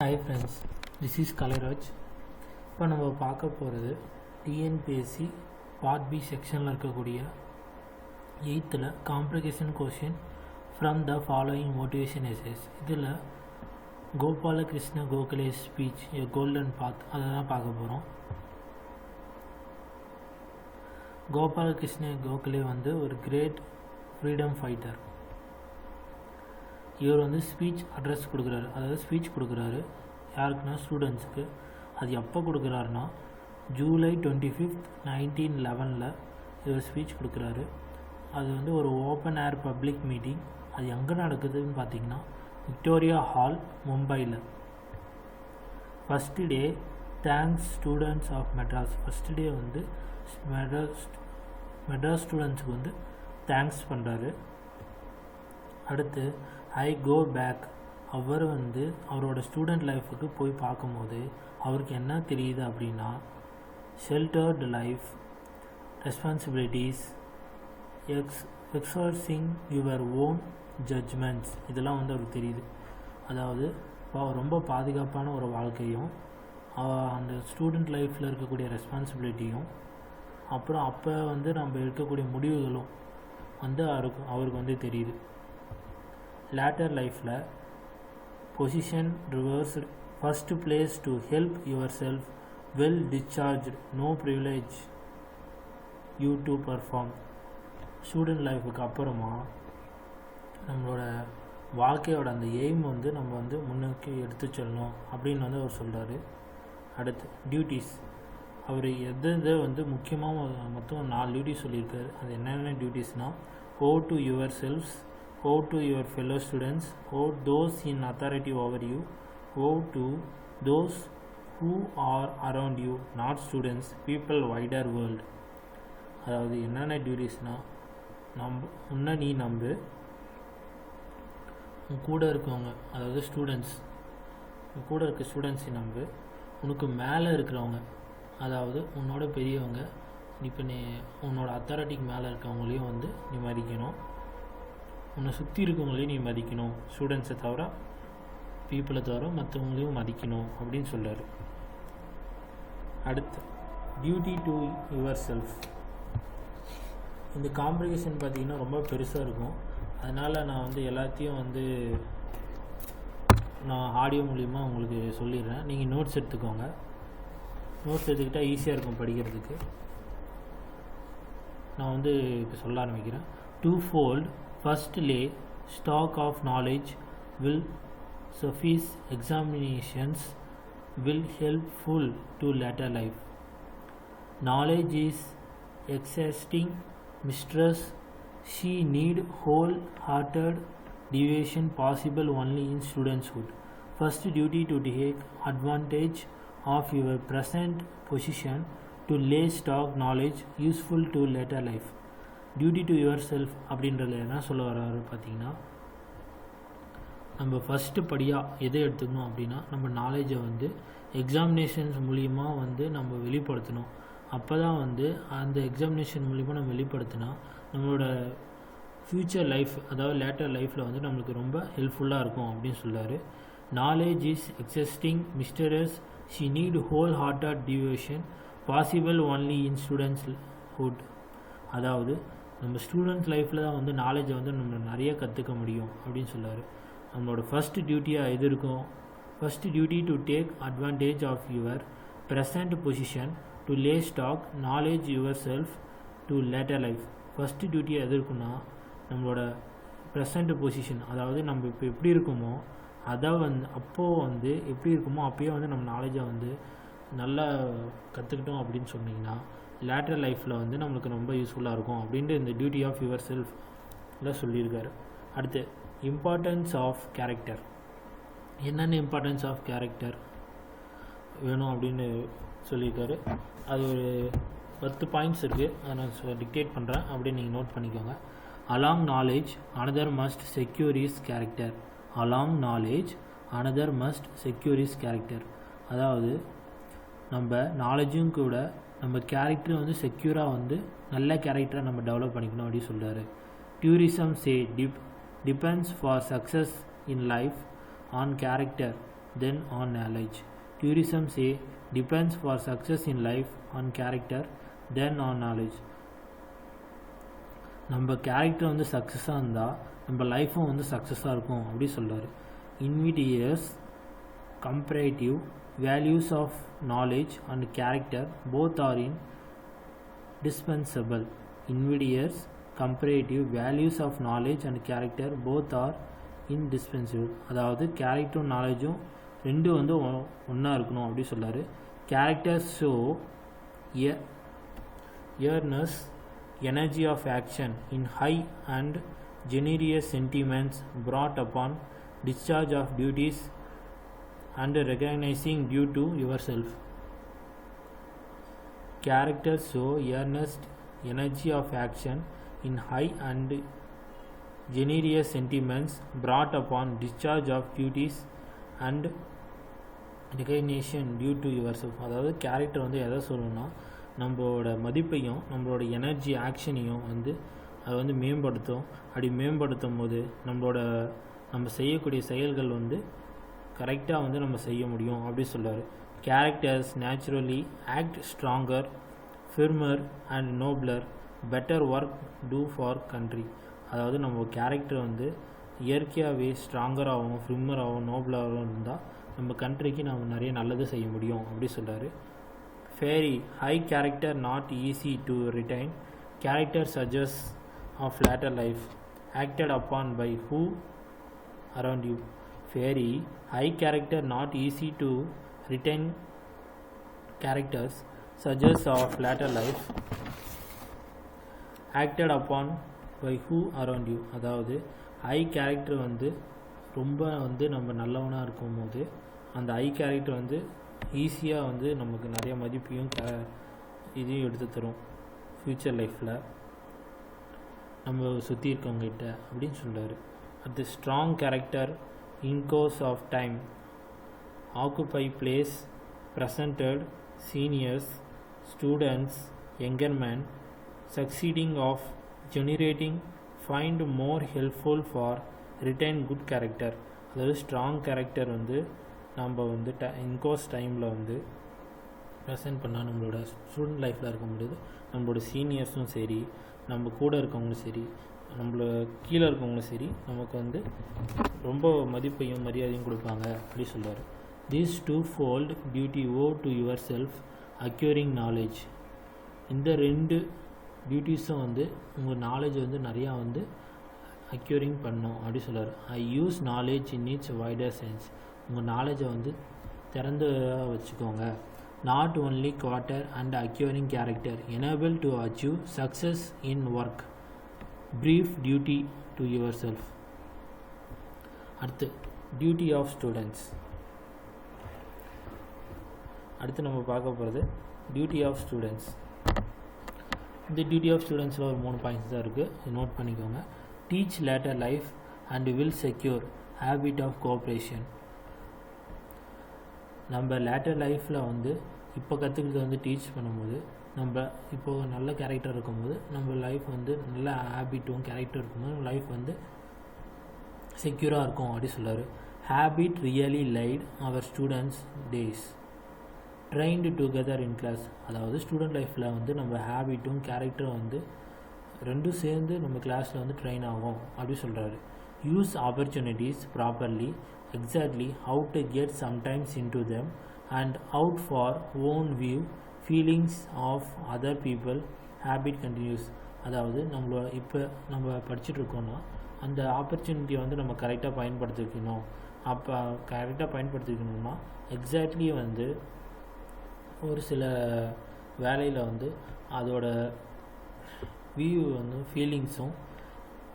Hi friends this is Kalairaj இப்போ நம்ம பார்க்க போகிறது டிஎன்பிஎஸ்சி பார்ட் பி செக்ஷனில் இருக்கக்கூடிய எயித்தில் complication question from the following motivation SS இதில் Gopalakrishna Gokhale speech a golden path அதை தான் பார்க்க போகிறோம் கோபாலகிருஷ்ண கோகலே வந்து ஒரு கிரேட் ஃப்ரீடம் ஃபைட்டர் இவர் வந்து ஸ்பீச் அட்ரஸ் கொடுக்குறாரு. அதாவது ஸ்பீச் கொடுக்குறாரு. யாருக்குன்னா ஸ்டூடெண்ட்ஸுக்கு அது எப்போ கொடுக்குறாருன்னா ஜூலை டுவெண்ட்டி ஃபிஃப்த் நைன்டீன் லெவனில் இவர் ஸ்பீச் கொடுக்குறாரு. அது வந்து ஒரு ஓப்பன் ஏர் பப்ளிக் மீட்டிங் அது எங்கே நடக்குதுன்னு பார்த்தீங்கன்னா விக்டோரியா ஹால் மும்பையில். First day thanks students of Madras first day வந்து மெட்ராஸ் மெட்ராஸ் ஸ்டூடெண்ட்ஸுக்கு வந்து தேங்க்ஸ் பண்ணுறாரு அடுத்து ஐ கோ பேக் அவர் வந்து அவரோட ஸ்டூடெண்ட் லைஃபுக்கு போய் பார்க்கும்போது அவருக்கு என்ன தெரியுது அப்படின்னா sheltered life responsibilities ex exercising your own judgments இதெல்லாம் வந்து அவருக்கு தெரியுது. அதாவது ரொம்ப பாதுகாப்பான ஒரு வாழ்க்கையும் அவ- அந்த ஸ்டூடெண்ட் லைஃப்பில் இருக்கக்கூடிய ரெஸ்பான்சிபிலிட்டியும் அப்புறம் அப்போ வந்து நம்ம எடுக்கக்கூடிய முடிவுகளும் வந்து அவருக்கு அவருக்கு வந்து தெரியுது. லேட்டர் லைஃப்பில் position reverse first place to help your self well discharge no privilege you to perform student லைஃபுக்கு அப்புறமா நம்மளோட வாழ்க்கையோட அந்த எய்ம் வந்து நம்ம வந்து முன்னோக்கி எடுத்து செல்லணும் அப்படின்னு வந்து அவர் சொல்கிறாரு அடுத்து டியூட்டிஸ் அவர் எது எதை வந்து முக்கியமாக மொத்தம் நாலு டியூட்டி சொல்லியிருக்காரு. அது என்னென்ன டியூட்டிஸ்னால் owe to your selves owe to your fellow students owe those in authority over you owe to those who are around you not students people wider world அதாவது என்னென்ன டியூட்டிஸ்னால் நம்ப உன்ன நீ நம்பு. உன் கூட இருக்கவங்க அதாவது ஸ்டூடெண்ட்ஸ் உன் கூட இருக்க ஸ்டூடெண்ட்ஸை நம்பு. உனக்கு மேலே இருக்கிறவங்க அதாவது உன்னோட பெரியவங்க இப்போ நீ உன்னோட அத்தாரிட்டிக்கு மேலே இருக்கவங்களையும் வந்து நீ மதிக்கணும் உன்னை சுற்றி இருக்கவங்களையும் நீ மதிக்கணும். ஸ்டூடெண்ட்ஸை தவிர பீப்புளை தவிர மற்றவங்களையும் மதிக்கணும் அப்படின்னு சொல்கிறார் அடுத்து டியூட்டி டு யுவர் செல்ஃப் இந்த காம்ப்ளிகேஷன் பார்த்தீங்கன்னா ரொம்ப பெருசாக இருக்கும். அதனால் நான் வந்து எல்லாத்தையும் வந்து நான் ஆடியோ மூலிமா உங்களுக்கு சொல்லிடுறேன். நீங்கள் நோட்ஸ் எடுத்துக்கோங்க. நோட்ஸ் எடுத்துக்கிட்டால் ஈஸியாக இருக்கும் படிக்கிறதுக்கு. நான் வந்து இப்போ சொல்ல ஆரம்பிக்கிறேன். Two fold Firstly, stock of knowledge will suffice examinations will helpful to later life. Knowledge is existing mistress. She need wholehearted devotion possible only in studentshood. First duty to take advantage of your present position to lay stock knowledge useful to later life. Duty to your self அப்படின்றதுல என்ன சொல்ல வர்றாரு பார்த்தீங்கன்னா நம்ம first படியாக எதை எடுத்துக்கணும் அப்படின்னா நம்ம நாலேஜை வந்து எக்ஸாமினேஷன்ஸ் மூலியமாக வந்து நம்ம வெளிப்படுத்தணும். அப்போ தான் வந்து அந்த எக்ஸாமினேஷன் மூலிமா நம்ம வெளிப்படுத்தினா நம்மளோட ஃப்யூச்சர் லைஃப் அதாவது லேட்டர் லைஃப்பில் வந்து நம்மளுக்கு ரொம்ப ஹெல்ப்ஃபுல்லாக இருக்கும் அப்படின்னு சொல்றாரு. Knowledge is existing mistress she need whole hearted devotion possible only in studenthood அதாவது நம்ம ஸ்டூடெண்ட்ஸ் லைஃப்பில் தான் வந்து நாலேஜை வந்து நம்ம நிறைய கற்றுக்க முடியும் அப்படின்னு சொல்லார் நம்மளோட ஃபஸ்ட் டியூட்டியாக எது இருக்கும்? First duty to take advantage of your present position to lay stock knowledge your self to later life first டியூட்டியாக எது இருக்குன்னா நம்மளோட ப்ரெசண்ட் பொசிஷன் அதாவது நம்ம இப்போ எப்படி இருக்கோமோ அதை வந்து அப்போது வந்து எப்படி இருக்குமோ அப்போயே வந்து நம்ம நாலேஜை வந்து நல்லா கற்றுக்கிட்டோம் அப்படின்னு சொன்னிங்கன்னா லேட்டர் லைஃப்பில் வந்து நம்மளுக்கு ரொம்ப யூஸ்ஃபுல்லாக இருக்கும் அப்படின்ட்டு இந்த டியூட்டி ஆஃப் யுவர் செல்ஃப் சொல்லியிருக்காரு. அடுத்து இம்பார்ட்டன்ஸ் ஆஃப் கேரக்டர் என்னென்ன இம்பார்ட்டன்ஸ் ஆஃப் கேரக்டர் வேணும் அப்படின்னு சொல்லியிருக்காரு. அது ஒரு பத்து பாயிண்ட்ஸ் இருக்குது அதை நான் டிக்டேட் பண்ணுறேன் அப்படின்னு நீங்கள் நோட் பண்ணிக்கோங்க. Along knowledge another must secure is character along knowledge another must secure is character அதாவது நம்ம நாலேஜும் கூட நம்ம கேரக்டர் வந்து செக்யூராக வந்து நல்ல கேரக்டரை நம்ம டெவலப் பண்ணிக்கணும் அப்படின்னு சொல்கிறாரு tourism say dip depends for success in life on character then on knowledge tourism say depends for success in life on character then on knowledge நம்ம கேரக்டர் வந்து சக்ஸஸாக இருந்தால் நம்ம லைஃப்பும் வந்து சக்ஸஸாக இருக்கும் அப்படி சொல்கிறார் invidious comparative values of knowledge and character both are in dispensable invidious comparative values of knowledge and character both are indispensable அதாவது கேரக்டரும் நாலேஜும் ரெண்டும் வந்து ஒன்றா இருக்கணும் அப்படி சொல்லாரு character show earnestness energy of action in high and generous sentiments brought upon discharge of duties and recognizing due to yourself characters show earnest energy of action in high and generous sentiments brought upon discharge of duties and recognition due to yourself அதாவது character வந்து எதை சொல்லணும்னா நம்மளோட மதிப்பையும் நம்மளோட energy ஆக்ஷனையும் வந்து அதை வந்து மேம்படுத்தும் அப்படி மேம்படுத்தும் போது நம்மளோட நம்ம செய்யக்கூடிய செயல்கள் வந்து கரெக்டாக வந்து நம்ம செய்ய முடியும் அப்படி சொல்கிறார் characters naturally act stronger firmer and nobler better work do for country அதாவது நம்ம கேரக்டர் வந்து இயற்கையாகவே ஸ்ட்ராங்கராகவும் ஃபிர்மராகவும் நோப்லராகவும் இருந்தால் நம்ம கண்ட்ரிக்கு நம்ம நிறைய நல்லது செய்ய முடியும் அப்படி சொல்கிறார் fairly high character not easy to retain character சஜஸ் of later life acted upon by who around you fairly high character not easy to retain characters suggest of later life acted upon by who around you அதாவது high character வந்து ரொம்ப வந்து நம்ம நல்லவனாக இருக்கும்போது அந்த ஐ character வந்து ஈஸியாக வந்து நமக்கு நிறைய மதிப்பையும் கே இதையும் எடுத்து தரும் ஃப்யூச்சர் லைஃப்பில் நம்ம சுற்றி இருக்கவங்ககிட்ட அப்படின்னு சொல்கிறார் அது strong character in course of time occupy place presented seniors students younger men succeeding of generating find more helpful for retain good character. அதாவது ஸ்ட்ராங் கேரக்டர் வந்து நம்ம வந்து ட இன்கோர்ஸ் டைமில் வந்து ப்ரெசென்ட் பண்ணால் நம்மளோட ஸ்டூடெண்ட் லைஃப்பில் இருக்க முடியாது. நம்மளோட சீனியர்ஸும் சரி நம்ம கூட இருக்கவங்களும் சரி நம்மள கீழே இருக்கவங்களும் சரி நமக்கு வந்து ரொம்ப மதிப்பையும் மரியாதையும் கொடுப்பாங்க அப்படி சொல்கிறார் this two fold duty owe to your self acquiring knowledge இந்த ரெண்டு பியூட்டிஸும் வந்து உங்கள் நாலேஜ் வந்து நிறையா வந்து அக்யூரிங் பண்ணும் அப்படி சொல்கிறார் I use knowledge in its wider sense உங்கள் நாலேஜை வந்து திறந்து வச்சுக்கோங்க. Not only quarter and acquiring character enable to achieve success in work brief duty to your self அடுத்து டியூட்டி ஆஃப் ஸ்டூடெண்ட்ஸ் அடுத்து நம்ம பார்க்க போகிறது டியூட்டி ஆஃப் ஸ்டூடெண்ட்ஸ் இந்த டியூட்டி ஆஃப் ஸ்டூடெண்ட்ஸில் ஒரு மூணு பாயிண்ட்ஸ் தான் இருக்குது நோட் பண்ணிக்கோங்க. Teach later life and will secure habit of cooperation நம்ம லேட்டர் லைஃப்பில் வந்து இப்போ கற்றுக்கிட்டு வந்து டீச் பண்ணும்போது நம்ம இப்போது நல்ல கேரக்டர் இருக்கும்போது நம்ம லைஃப் வந்து நல்ல ஹேபிட்டும் கேரக்டர் இருக்கும்போது லைஃப் வந்து செக்யூராக இருக்கும் அப்படி சொல்கிறார் habit really light our students days trained together in class அதாவது ஸ்டூடெண்ட் லைஃப்பில் வந்து நம்ம ஹேபிட்டும் கேரக்டரும் வந்து ரெண்டும் சேர்ந்து நம்ம கிளாஸில் வந்து ட்ரெயின் ஆகும் அப்படி சொல்கிறாரு use opportunities properly exactly how to get sometimes in to them and out for own view feelings of other people habit continues அதாவது நம்மளோட இப்போ நம்ம படிச்சுட்டு இருக்கோன்னா அந்த ஆப்பர்ச்சுனிட்டியை வந்து நம்ம கரெக்டாக பயன்படுத்திக்கணும். அப்போ கரெக்டாக பயன்படுத்திக்கணும்னா எக்ஸாக்ட்லி வந்து ஒரு சில வேலையில் வந்து அதோட வியூ வந்து ஃபீலிங்ஸும்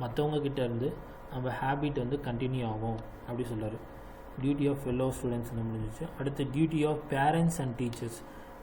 மற்றவங்கக்கிட்ட இருந்து நம்ம ஹேபிட் வந்து கண்டினியூ ஆகும் அப்படி சொல்கிறார் டியூட்டி ஆஃப் ஃபெல்லோ ஸ்டூடெண்ட்ஸ் முடிஞ்சிச்சு. அடுத்து duty of parents and teachers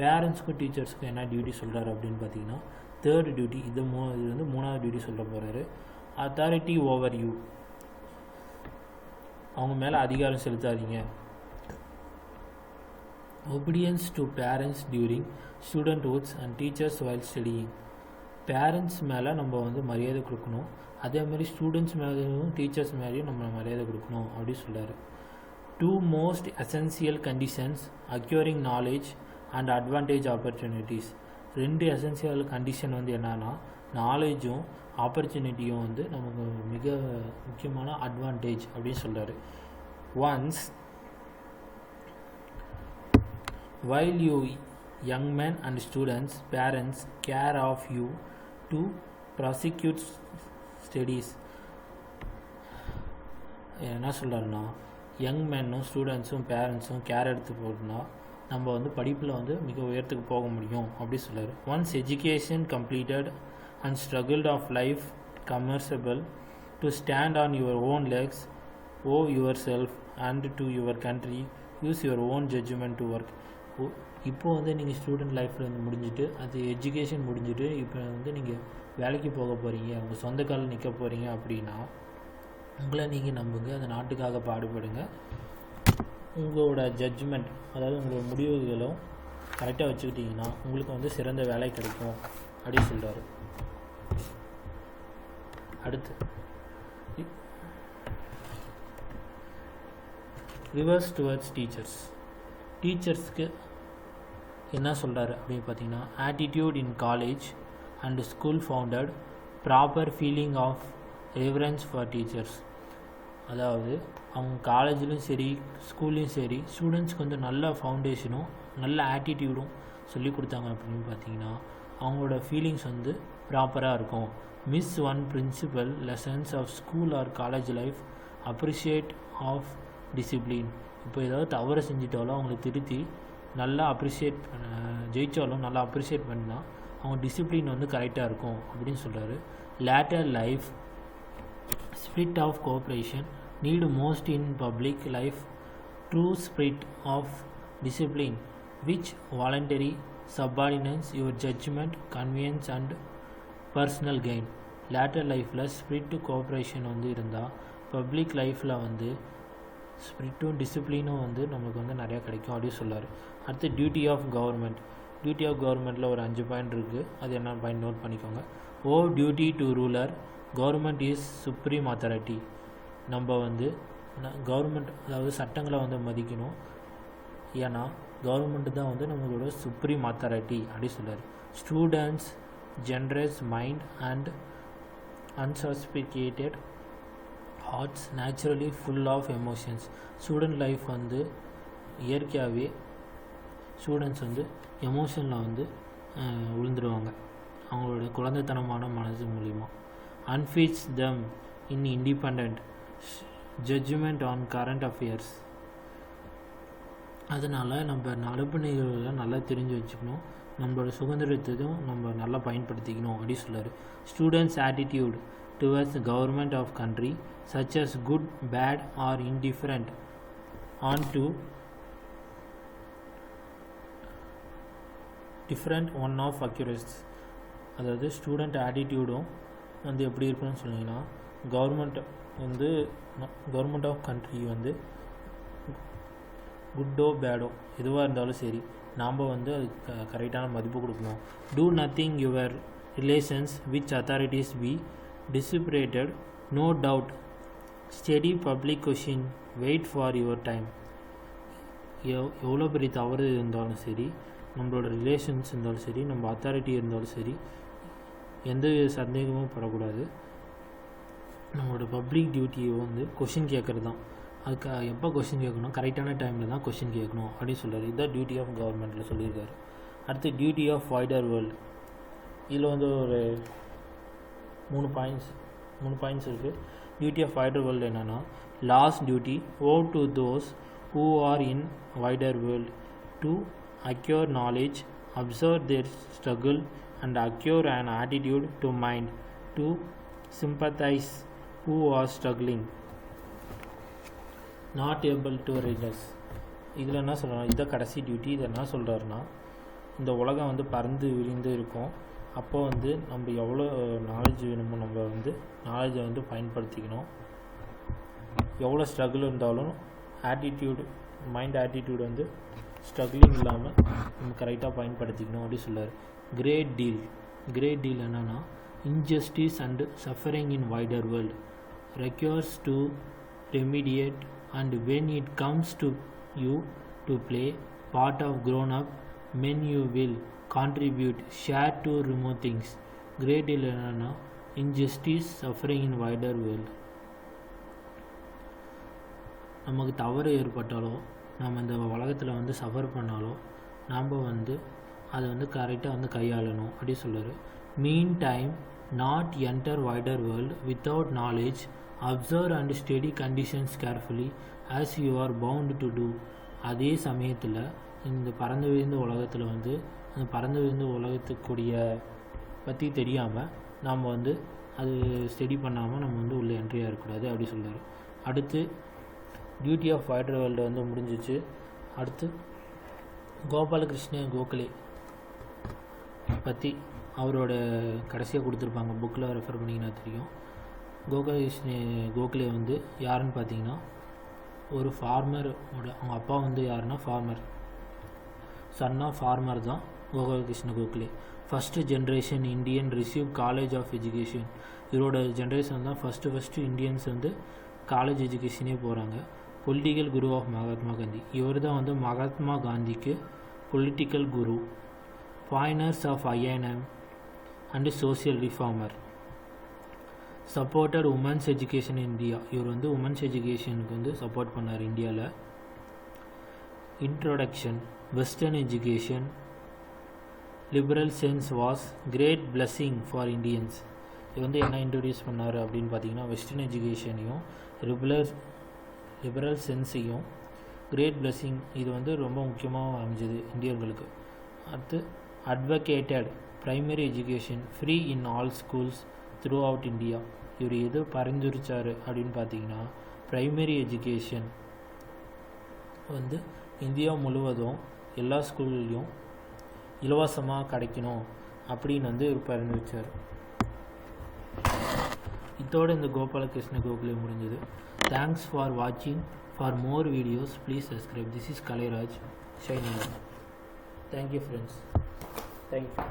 பேரண்ட்ஸ்க்கும் டீச்சர்ஸ்க்கும் என்ன டியூட்டி சொல்கிறாரு அப்படின்னு பார்த்தீங்கன்னா தேர்ட் டியூட்டி இது மூ இது வந்து மூணாவது டியூட்டி சொல்ல போகிறாரு அத்தாரிட்டி ஓவர் யூ அவங்க மேலே அதிகாரம் செலுத்தாதீங்க. Obedience to parents during studenthoods and teachers while studying parents மேலே நம்ம வந்து மரியாதை கொடுக்கணும். அதே மாதிரி ஸ்டூடெண்ட்ஸ் மேலேயும் டீச்சர்ஸ் மேலேயும் நம்ம மரியாதை கொடுக்கணும் அப்படின்னு சொல்கிறாரு two most essential conditions acquiring knowledge and advantage opportunities ரெண்டு எசென்சியல் கண்டிஷன் வந்து என்னன்னா நாலேஜும் ஆப்பர்ச்சுனிட்டியும் வந்து நமக்கு மிக முக்கியமான அட்வான்டேஜ் அப்படின்னு சொல்கிறாரு once while you young man and students parents care of you to prosecute studies என்ன சொல்கிறாருன்னா யங் மேனும் ஸ்டூடெண்ட்ஸும் பேரண்ட்ஸும் கேர் எடுத்து போட்டுனா நம்ம வந்து படிப்பில் வந்து மிக உயரத்துக்கு போக முடியும் அப்படி சொல்கிறார் once education completed and struggled of life commendable to stand on your own legs owe your self and to your country use your own judgment to work இப்போ வந்து நீங்கள் ஸ்டூடெண்ட் லைஃப்பில் வந்து முடிஞ்சுட்டு அது எஜுகேஷன் முடிஞ்சுட்டு இப்போ வந்து நீங்கள் வேலைக்கு போக போகிறீங்க உங்கள் சொந்த காலில் நிற்க போகிறீங்க அப்படின்னா உங்களை நீங்கள் நம்புங்க அந்த நாட்டுக்காக பாடுபடுங்க. உங்களோட ஜட்ஜ்மெண்ட் அதாவது உங்களோட முடிவுகளும் கரெக்டாக வச்சுக்கிட்டிங்கன்னா உங்களுக்கு வந்து சிறந்த வேலை கிடைக்கும் அப்படின்னு சொல்கிறாரு அடுத்து ரிவர்ஸ் டுவர்ட்ஸ் டீச்சர்ஸ் டீச்சர்ஸ்க்கு என்ன சொல்கிறாரு அப்படின்னு பார்த்தீங்கன்னா attitude in college and school founded proper feeling of reverence for teachers அதாவது அவங்க காலேஜ்லேயும் சரி ஸ்கூல்லையும் சரி ஸ்டூடெண்ட்ஸ்க்கு வந்து நல்ல ஃபவுண்டேஷனும் நல்ல ஆட்டிடியூடும் சொல்லி கொடுத்தாங்க அப்படின்னு பார்த்தீங்கன்னா அவங்களோட ஃபீலிங்ஸ் வந்து ப்ராப்பராக இருக்கும். Miss one principal lessons of school or college life appreciate of discipline இப்போ ஏதாவது தவறு செஞ்சிட்டாலும் அவங்கள திருத்தி நல்லா அப்ரிஷியேட் ஜெயித்தாலும் நல்லா அப்ரிஷியேட் பண்ணால் அவங்க டிசிப்ளின் வந்து கரெக்டாக இருக்கும் அப்படின்னு சொல்கிறாரு later life spirit of cooperation need most in public life true spirit of discipline which voluntary subordinates your judgment convenience and personal gain later லைஃப்பில் ஸ்பிரிட்டு கோஆப்ரேஷன் வந்து இருந்தால் பப்ளிக் லைஃப்பில் வந்து ஸ்பிரிட்டும் டிசிப்ளினும் வந்து நமக்கு வந்து நிறையா கிடைக்கும். அப்படின்னு சொல்லார். அடுத்து duty of government duty of கவர்மெண்ட்டில் ஒரு அஞ்சு பாயிண்ட் இருக்குது அது என்ன பாயிண்ட் நோட் பண்ணிக்கோங்க. Owe duty to ruler government is supreme authority நம்ம வந்து கவர்மெண்ட் அதாவது சட்டங்களை வந்து மதிக்கணும். ஏன்னா கவர்மெண்ட் தான் வந்து நம்மளோட சுப்ரீம் அத்தாரிட்டி அப்படி சொல்கிறார் students generous mind and unsophisticated hearts naturally full of emotions student life வந்து இயற்கையாகவே ஸ்டூடெண்ட்ஸ் வந்து எமோஷனில் வந்து விழுந்துருவாங்க. அவங்களோட குழந்தைத்தனமான மனசு மூலிமா unfits them in independent judgment on current affairs அதனால் நம்ம நடப்பு நிகழ்வுகளை நல்லா தெரிஞ்சு வச்சுக்கணும். நம்மளோட சுதந்திரத்தையும் நம்ம நல்லா பயன்படுத்திக்கணும் அப்படின்னு சொல்லார் students attitude towards government of country such as good bad or indifferent on to different one of occurs அதாவது ஸ்டூடெண்ட் ஆட்டிடியூடும் வந்து எப்படி இருக்குன்னு சொன்னீங்கன்னா கவர்மெண்ட் வந்து கவர்மெண்ட் ஆஃப் கண்ட்ரி வந்து குட்டோ பேடோ எதுவாக இருந்தாலும் சரி நாம் வந்து அதுக்கு க கரெக்டான மதிப்பு கொடுக்கணும். Do nothing your relations which authorities be desecrated no doubt steady public question wait for your time எவ் எவ்வளோ பெரிய தவறு இருந்தாலும் சரி நம்மளோட ரிலேஷன்ஸ் இருந்தாலும் சரி நம்ம அத்தாரிட்டி இருந்தாலும் சரி எந்த வித சந்தேகமும் படக்கூடாது. நம்மளோட பப்ளிக் டியூட்டியை வந்து கொஷின் கேட்குறது தான் அதுக்கு எப்போ கொஷின் கேட்கணும்? கரெக்டான டைமில் தான் கொஷின் கேட்கணும் அப்படின்னு சொல்கிறார் இதுதான் டியூட்டி ஆஃப் கவர்மெண்ட்டில் சொல்லியிருக்காரு. அடுத்து டியூட்டி ஆஃப் வைடர் வேர்ல்டு இதில் வந்து ஒரு மூணு பாயிண்ட்ஸ் மூணு பாயிண்ட்ஸ் இருக்குது டியூட்டி ஆஃப் வைடர் வேர்ல்டு என்னென்னா last duty owe to those who are in wider world to acquire knowledge observe their struggle and acquire and attitude to mind to sympathise who are struggling not able to release இதில் என்ன சொல்கிறோம் இதை கடைசி duty இதை என்ன சொல்கிறாருன்னா இந்த உலகம் வந்து பறந்து விரிந்து இருக்கும். அப்போ வந்து நம்ம எவ்வளோ நாலேஜ் வேணுமோ நம்ம வந்து நாலேஜை வந்து பயன்படுத்திக்கணும். எவ்வளோ ஸ்ட்ரகிள் இருந்தாலும் ஆட்டிடியூடு மைண்ட் ஆட்டிடியூடு வந்து ஸ்ட்ரகிளிங் இல்லாமல் நம்ம கரெக்டாக பயன்படுத்திக்கணும் அப்படின்னு சொல்கிறார் கிரேட் டீல் கிரேட் டீல் என்னென்னா injustice and suffering in wider world requires to remediate and when it comes to you to play part of grown up men you will contribute share to remove things great இல்லைன்னா injustice suffering in wider world நமக்கு தவறு ஏற்பட்டாலோ நம்ம இந்த உலகத்தில் வந்து suffer பண்ணாலோ நாம் வந்து அதை வந்து கரெக்டாக வந்து கையாளணும் அப்படி சொல்கிறாரு mean time not enter wider world without knowledge observe and study conditions carefully as you are bound to do அதே சமயத்தில் இந்த பறந்து விழுந்த உலகத்தில் வந்து அந்த பறந்து விழுந்த உலகத்துக்குரிய பற்றி தெரியாமல் நாம் வந்து அது ஸ்டடி பண்ணாமல் நம்ம வந்து உள்ளே என்ட்ரி ஆகக்கூடாது அப்படி சொல்கிறாரு அடுத்து டியூட்டி ஆஃப் வைடர் வேர்ல்டு வந்து முடிஞ்சிச்சு. அடுத்து கோபாலகிருஷ்ண கோகலே பற்றி அவரோட கடைசியாக கொடுத்துருப்பாங்க புக்கில் ரெஃபர் பண்ணிங்கன்னா தெரியும். கோபாலகிருஷ்ண கோகலே வந்து யாருன்னு பார்த்தீங்கன்னா ஒரு ஃபார்மர் அவங்க அப்பா வந்து யாருன்னா ஃபார்மர் சன்னா ஃபார்மர் தான் Gopalakrishna Gokhale. First generation Indian receive college of education இவரோட ஜென்ரேஷன் தான் ஃபஸ்ட்டு ஃபஸ்ட்டு இந்தியன்ஸ் வந்து காலேஜ் எஜுகேஷனே போகிறாங்க பொலிட்டிக்கல் குரு ஆஃப் மகாத்மா காந்தி இவர் தான் வந்து மகாத்மா காந்திக்கு political guru pioneers of INM and social reformer supported women's education India இவர் வந்து உமன்ஸ் எஜுகேஷனுக்கு வந்து சப்போர்ட் பண்ணார் இந்தியாவில் introduction western education liberal sense was great blessing for Indians இது வந்து என்ன இன்ட்ரடியூஸ் பண்ணார் அப்படின்னு பார்த்தீங்கன்னா வெஸ்டர்ன் எஜுகேஷனையும் லிபரல் லிபரல் சென்ஸையும் கிரேட் பிளஸ்ஸிங் இது வந்து ரொம்ப முக்கியமாக அமைஞ்சது இந்தியர்களுக்கு. அடுத்து advocated primary education free in all schools throughout India இவர் எது பரிந்துரைச்சார் அப்படின்னு பார்த்தீங்கன்னா ப்ரைமரி எஜுகேஷன் வந்து இந்தியா முழுவதும் எல்லா ஸ்கூல்லையும் இலவசமாக கிடைக்கணும் அப்படின்னு வந்து இவர் பரிந்துரைச்சார். இதோட இந்த கோபாலகிருஷ்ண கோகுலே முடிஞ்சது. தேங்க்ஸ் ஃபார் வாட்சிங் for more videos please subscribe this is Kalairaj shining thank you friends thank you